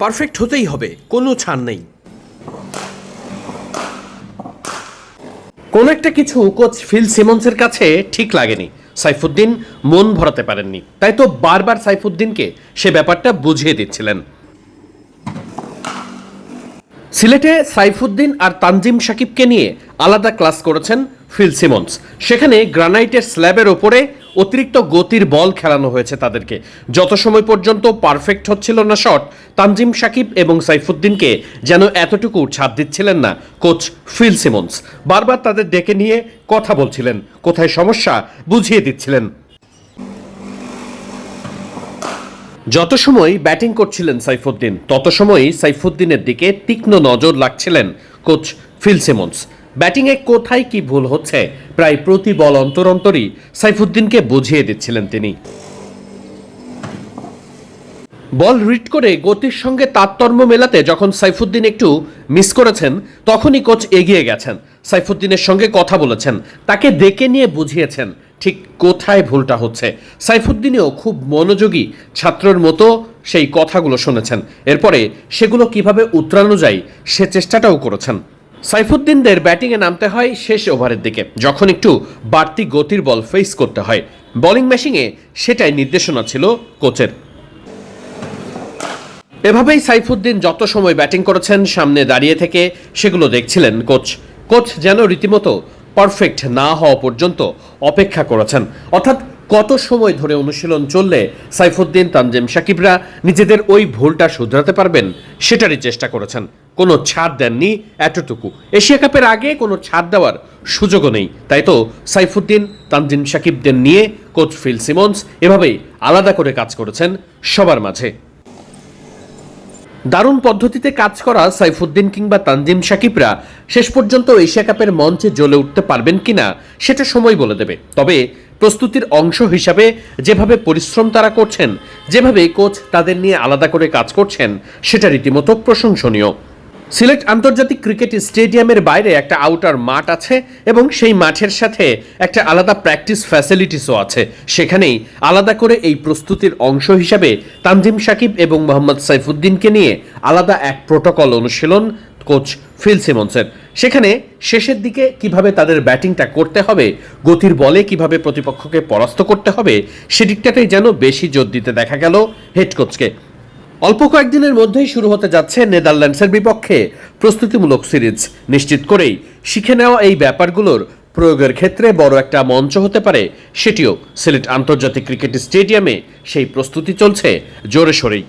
Perfect হতেই হবে, কোনো ছাড় নেই। কোন একটা কিছু কোচ ফিল সিমন্সের কাছে ঠিক লাগেনি। সাইফুদ্দিন মন ভরাতে পারেননি। তাই তো বারবার সাইফুদ্দিনকে সে ব্যাপারটা বুঝিয়ে দিচ্ছিলেন। সিলেটে সাইফুদ্দিন আর তানজিম সাকিবকে নিয়ে আলাদা ক্লাস করেছেন ফিল সিমন্স। সেখানে গ্রানাইটের স্ল্যাবের ওপরে অতিরিক্ত গতির বল খেলানো হয়েছে তাদেরকে। যত সময় পর্যন্ত পারফেক্ট হচ্ছিল না শট, তানজিম সাকিব এবং সাইফুদ্দিনকে যেন এতটুকু ছাড় দিচ্ছিলেন না কোচ ফিল সিমন্স। বারবার তাদের ডেকে নিয়ে কথা বলছিলেন, কোথায় সমস্যা বুঝিয়ে দিচ্ছিলেন। যত সময় ব্যাটিং করছিলেন সাইফুদ্দিন, তত সময়ই সাইফুদ্দিনের দিকে তীক্ষ্ণ নজর লাগছিলেন কোচ ফিল সিমন্স। ব্যাটিংয়ে কোথায় কি ভুল হচ্ছে, প্রায় প্রতি বল অন্তর অন্তরই সাইফুদ্দিনকে বুঝিয়ে দিচ্ছিলেন তিনি। বল রিড করে গতির সঙ্গে তারতম্য মেলাতে যখন সাইফুদ্দিন একটু মিস করেছেন, তখনই কোচ এগিয়ে গেছেন। সাইফুদ্দিনের সঙ্গে কথা বলেছেন, তাকে ডেকে নিয়ে বুঝিয়েছেন ঠিক কোথায় ভুলটা হচ্ছে। সাইফুদ্দিনও খুব মনোযোগী ছাত্রর মতো সেই কথাগুলো শুনেছেন। এরপরে সেগুলো কীভাবে উতরানো যায়, সে চেষ্টাটাও করেছেন। সাইফুদ্দিনদের ব্যাটিংয়ে নামতে হয় শেষ ওভারের দিকে, যখন একটু বাড়তি গতির বল ফেস করতে হয়। বোলিং ম্যাশিংয়ে সেটাই নির্দেশনা ছিল কোচের। এভাবেই সাইফুদ্দিন যত সময় ব্যাটিং করেছেন, সামনে দাঁড়িয়ে থেকে সেগুলো দেখছিলেন কোচ। কোচ যেন রীতিমতো পারফেক্ট না হওয়া পর্যন্ত অপেক্ষা করেছেন। অর্থাৎ কত সময় ধরে অনুশীলন চললে সাইফুদ্দিন, তানজিম সাকিবরা নিজেদের ওই ভুলটা শুধরাতে পারবেন, সেটারই চেষ্টা করেছেন। কোনো ছাড় দেননি এতটুকু। এশিয়া কাপের আগে কোনো ছাড় দেওয়ার সুযোগও নেই। তাই তো সাইফুদ্দিন তানজিন সাকিবদের নিয়ে কোচ ফিল সিমন্স এভাবেই আলাদা করে কাজ করেছেন সবার মাঝে। দারুণ পদ্ধতিতে কাজ করা সাইফুদ্দিন কিংবা তানজিম সাকিবরা শেষ পর্যন্ত এশিয়া কাপের মঞ্চে জ্বলে উঠতে পারবেন কিনা সেটা সময় বলে দেবে। তবে প্রস্তুতির অংশ হিসাবে যেভাবে পরিশ্রম তারা করছেন, যেভাবে কোচ তাদের নিয়ে আলাদা করে কাজ করছেন, সেটা রীতিমতো প্রশংসনীয়। সিলেট আন্তর্জাতিক ক্রিকেট স্টেডিয়ামের বাইরে একটা আউটার মাঠ আছে এবং সেই মাঠের সাথে একটা আলাদা প্র্যাকটিস ফ্যাসিলিটিসও আছে। সেখানেই আলাদা করে এই প্রস্তুতির অংশ হিসাবে তানজিম সাকিব এবং মোহাম্মদ সাইফুদ্দিনকে নিয়ে আলাদা এক প্রোটোকল অনুশীলন কোচ ফিল সিমন্সের। সেখানে শেষের দিকে কীভাবে তাদের ব্যাটিংটা করতে হবে, গতির বলে কীভাবে প্রতিপক্ষকে পরাস্ত করতে হবে, সেদিকটাতেই যেন বেশি জোর দিতে দেখা গেল হেড কোচকে অল্প কয়েকদিনের মধ্যেই শুরু হতে যাচ্ছে নেদারল্যান্ডসের বিপক্ষে প্রস্তুতিমূলক সিরিজ। নিশ্চিত করেই শিখে নেওয়া এই ব্যাপারগুলোর প্রয়োগের ক্ষেত্রে বড় একটা মঞ্চ হতে পারে, সেটিও সিলেট আন্তর্জাতিক ক্রিকেট স্টেডিয়ামে সেই প্রস্তুতি চলছে জোরে সোরেই।